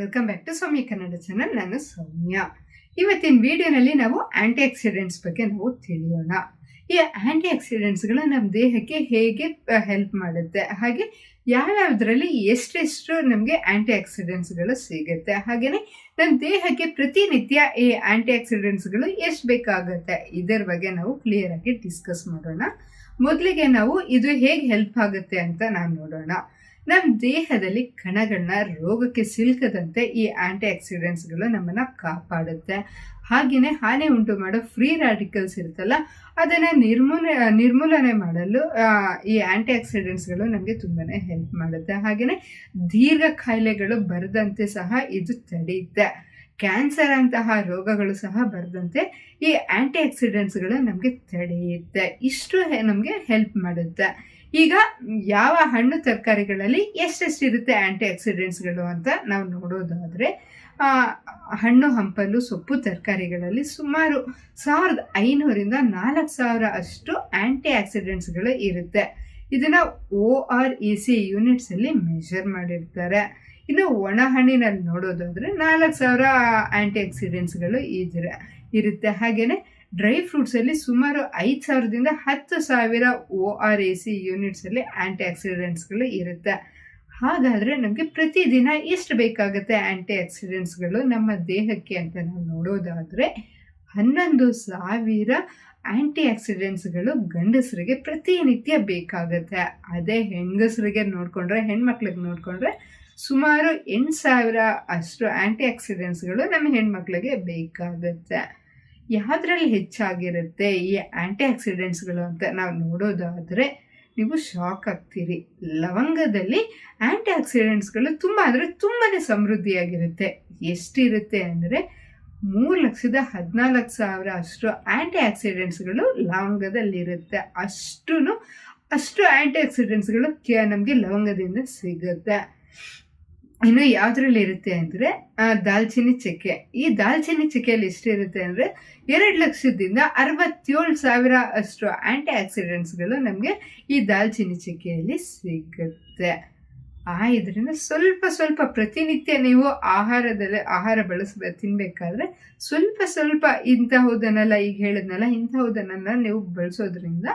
Welcome back to Soumya Kannada channel ನಾನು ಸೌಮ್ಯ. ಇವತ್ತಿನ ವಿಡಿಯೋನಲ್ಲಿ ನಾವು ಆಂಟಿ ಆಕ್ಸಿಡೆಂಟ್ಸ್ ಬಗ್ಗೆ ನಾವು ತಿಳಿಯೋಣ. ಈ ಆಂಟಿ ಆಕ್ಸಿಡೆಂಟ್ಸ್ಗಳು ನಮ್ಮ ದೇಹಕ್ಕೆ ಹೇಗೆ ಹೆಲ್ಪ್ ಮಾಡುತ್ತೆ? ಹಾಗೆ ಯಾವ್ಯಾವುದರಲ್ಲಿ ಎಷ್ಟೆಷ್ಟು ನಮಗೆ ಆಂಟಿ ಆಕ್ಸಿಡೆಂಟ್ಸ್ಗಳು ಸಿಗುತ್ತೆ? ಹಾಗೆಯೇ ನಮ್ಮ ದೇಹಕ್ಕೆ ಪ್ರತಿನಿತ್ಯ ಈ ಆಂಟಿ ಆಕ್ಸಿಡೆಂಟ್ಸ್ಗಳು ಎಷ್ಟು ಬೇಕಾಗುತ್ತೆ? ಇದರ ಬಗ್ಗೆ ನಾವು ಕ್ಲಿಯರ್ ಆಗಿ ಡಿಸ್ಕಸ್ ಮಾಡೋಣ. ಮೊದಲಿಗೆ ನಾವು ಇದು ಹೇಗೆ ಹೆಲ್ಪ್ ಆಗುತ್ತೆ ಅಂತ ನಾವು ನೋಡೋಣ. ನಮ್ಮ ದೇಹದಲ್ಲಿ ಕಣಗಳನ್ನ ರೋಗಕ್ಕೆ ಸಿಲುಕದಂತೆ ಈ ಆಂಟಿ ಆಕ್ಸಿಡೆಂಟ್ಸ್ಗಳು ನಮ್ಮನ್ನು ಕಾಪಾಡುತ್ತೆ. ಹಾಗೆಯೇ ಹಾನಿ ಉಂಟು ಮಾಡೋ ಫ್ರೀ ರಾಡಿಕಲ್ಸ್ ಇರುತ್ತಲ್ಲ, ಅದನ್ನು ನಿರ್ಮೂಲ, ನಿರ್ಮೂಲನೆ ಮಾಡಲು ಈ ಆ್ಯಂಟಿ ಆಕ್ಸಿಡೆಂಟ್ಸ್ಗಳು ನಮಗೆ ತುಂಬಾ ಹೆಲ್ಪ್ ಮಾಡುತ್ತೆ. ಹಾಗೆಯೇ ದೀರ್ಘ ಕಾಯಿಲೆಗಳು ಬರದಂತೆ ಸಹ ಇದು ತಡೆಯುತ್ತೆ. ಕ್ಯಾನ್ಸರ್ ಅಂತಹ ರೋಗಗಳು ಸಹ ಬರದಂತೆ ಈ ಆ್ಯಂಟಿ ಆಕ್ಸಿಡೆಂಟ್ಸ್ಗಳು ನಮಗೆ ತಡೆಯುತ್ತೆ. ಇಷ್ಟು ನಮಗೆ ಹೆಲ್ಪ್ ಮಾಡುತ್ತೆ. ಈಗ ಯಾವ ಹಣ್ಣು ತರಕಾರಿಗಳಲ್ಲಿ ಎಷ್ಟೆಷ್ಟು ಇರುತ್ತೆ ಆಂಟಿ ಆಕ್ಸಿಡೆಂಟ್ಸ್ಗಳು ಅಂತ ನಾವು ನೋಡೋದಾದರೆ ಹಣ್ಣು ಹಂಪಲು ಸೊಪ್ಪು ತರಕಾರಿಗಳಲ್ಲಿ ಸುಮಾರು ಸಾವಿರದ ಐನೂರಿಂದ ನಾಲ್ಕು ಸಾವಿರ ಅಷ್ಟು ಆ್ಯಂಟಿ ಆಕ್ಸಿಡೆಂಟ್ಸ್ಗಳು ಇರುತ್ತೆ. ಇದನ್ನು ಓ ಆರ್ ಇ ಸಿ ಯೂನಿಟ್ಸಲ್ಲಿ ಮೆಷರ್ ಮಾಡಿರ್ತಾರೆ. ಇನ್ನು ಒಣ ಹಣ್ಣಿನಲ್ಲಿ ನೋಡೋದಾದರೆ ನಾಲ್ಕು ಸಾವಿರ ಆ್ಯಂಟಿ ಆಕ್ಸಿಡೆಂಟ್ಸ್ಗಳು ಇದ್ರೆ ಇರುತ್ತೆ. ಹಾಗೆಯೇ ಡ್ರೈ ಫ್ರೂಟ್ಸಲ್ಲಿ ಸುಮಾರು ಐದು ಸಾವಿರದಿಂದ ಹತ್ತು ಸಾವಿರ ಒ ಆರ್ ಎ ಸಿ ಯೂನಿಟ್ಸಲ್ಲಿ ಆ್ಯಂಟಿ ಆಕ್ಸಿಡೆಂಟ್ಸ್ಗಳು ಇರುತ್ತೆ. ಹಾಗಾದರೆ ನಮಗೆ ಪ್ರತಿದಿನ ಎಷ್ಟು ಬೇಕಾಗುತ್ತೆ ಆಂಟಿ ಆಕ್ಸಿಡೆಂಟ್ಸ್ಗಳು ನಮ್ಮ ದೇಹಕ್ಕೆ ಅಂತ ನಾವು ನೋಡೋದಾದರೆ ಹನ್ನೊಂದು ಸಾವಿರ ಆ್ಯಂಟಿ ಆಕ್ಸಿಡೆಂಟ್ಸ್ಗಳು ಗಂಡಸರಿಗೆ ಪ್ರತಿನಿತ್ಯ ಬೇಕಾಗುತ್ತೆ. ಅದೇ ಹೆಂಗಸರಿಗೆ ನೋಡಿಕೊಂಡ್ರೆ, ಹೆಣ್ಮಕ್ಳಿಗೆ ನೋಡಿಕೊಂಡ್ರೆ ಸುಮಾರು ಎಂಟು ಸಾವಿರ ಅಷ್ಟು ಆಂಟಿ ಆಕ್ಸಿಡೆಂಟ್ಸ್ಗಳು ನಮ್ಮ ಹೆಣ್ಮಕ್ಳಿಗೆ ಬೇಕಾಗುತ್ತೆ. ಯಾವುದ್ರಲ್ಲಿ ಹೆಚ್ಚಾಗಿರುತ್ತೆ ಈ ಆ್ಯಂಟಿ ಆಕ್ಸಿಡೆಂಟ್ಸ್ಗಳು ಅಂತ ನಾವು ನೋಡೋದಾದರೆ ನೀವು ಶಾಕ್ ಆಗ್ತೀರಿ. ಲವಂಗದಲ್ಲಿ ಆ್ಯಂಟಿ ಆಕ್ಸಿಡೆಂಟ್ಸ್ಗಳು ತುಂಬ ಅಂದರೆ ತುಂಬಾ ಸಮೃದ್ಧಿಯಾಗಿರುತ್ತೆ. ಎಷ್ಟಿರುತ್ತೆ ಅಂದರೆ ಮೂರು ಲಕ್ಷದ ಹದಿನಾಲ್ಕು ಸಾವಿರ ಅಷ್ಟು ಆ್ಯಂಟಿ ಆಕ್ಸಿಡೆಂಟ್ಸ್ಗಳು ಲವಂಗದಲ್ಲಿರುತ್ತೆ. ಅಷ್ಟು ಅಷ್ಟು ಆ್ಯಂಟಿ ಆಕ್ಸಿಡೆಂಟ್ಸ್ಗಳು ನಮಗೆ ಲವಂಗದಿಂದ ಸಿಗುತ್ತೆ. ಇನ್ನು ಯಾವ್ದ್ರಲ್ಲಿ ಇರುತ್ತೆ ಅಂದರೆ ದಾಲ್ಚಿನ್ನಿ ಚಕ್ಕೆ. ಈ ದಾಲ್ಚಿನ್ನಿ ಚಕ್ಕೆಯಲ್ಲಿ ಎಷ್ಟಿರುತ್ತೆ ಅಂದರೆ, ಎರಡು ಲಕ್ಷದಿಂದ ಅರವತ್ತೇಳು ಸಾವಿರ ಅಷ್ಟು ಆಂಟಿ ಆಕ್ಸಿಡೆಂಟ್ಸ್ಗಳು ನಮಗೆ ಈ ದಾಲ್ಚಿನ್ನಿ ಚಕ್ಕೆಯಲ್ಲಿ ಸಿಗುತ್ತೆ. ಆ, ಇದರಿಂದ ಸ್ವಲ್ಪ ಸ್ವಲ್ಪ ಪ್ರತಿನಿತ್ಯ ನೀವು ಆಹಾರದಲ್ಲಿ, ಆಹಾರ ಬಳಸ ತಿನ್ನಬೇಕಾದ್ರೆ ಸ್ವಲ್ಪ ಸ್ವಲ್ಪ ಇಂತಹುದನ್ನೆಲ್ಲ ಈಗ ಹೇಳಿದ್ನಲ್ಲ, ಇಂತಹುದನ್ನೆಲ್ಲ ನೀವು ಬಳಸೋದ್ರಿಂದ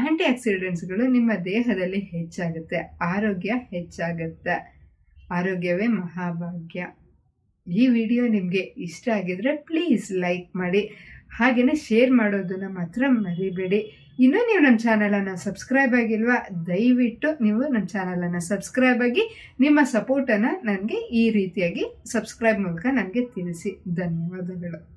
ಆಂಟಿ ಆಕ್ಸಿಡೆಂಟ್ಸ್ಗಳು ನಿಮ್ಮ ದೇಹದಲ್ಲಿ ಹೆಚ್ಚಾಗುತ್ತೆ, ಆರೋಗ್ಯ ಹೆಚ್ಚಾಗುತ್ತೆ. ಆರೋಗ್ಯವೇ ಮಹಾಭಾಗ್ಯ. ಈ ವಿಡಿಯೋ ನಿಮಗೆ ಇಷ್ಟ ಆಗಿದ್ರೆ ಪ್ಲೀಸ್ ಲೈಕ್ ಮಾಡಿ ಹಾಗೆಯೇ ಶೇರ್ ಮಾಡೋದನ್ನು ಮಾತ್ರ ಮರಿಬೇಡಿ. ಇನ್ನೂ ನೀವು ನಮ್ಮ ಚಾನಲನ್ನು ಸಬ್ಸ್ಕ್ರೈಬ್ ಆಗಿಲ್ವಾ, ದಯವಿಟ್ಟು ನೀವು ನಮ್ಮ ಚಾನಲನ್ನು ಸಬ್ಸ್ಕ್ರೈಬ್ ಆಗಿ, ನಿಮ್ಮ ಸಪೋರ್ಟನ್ನು ನನಗೆ ಈ ರೀತಿಯಾಗಿ ಸಬ್ಸ್ಕ್ರೈಬ್ ಮೂಲಕ ನನಗೆ ತಿಳಿಸಿ. ಧನ್ಯವಾದಗಳು.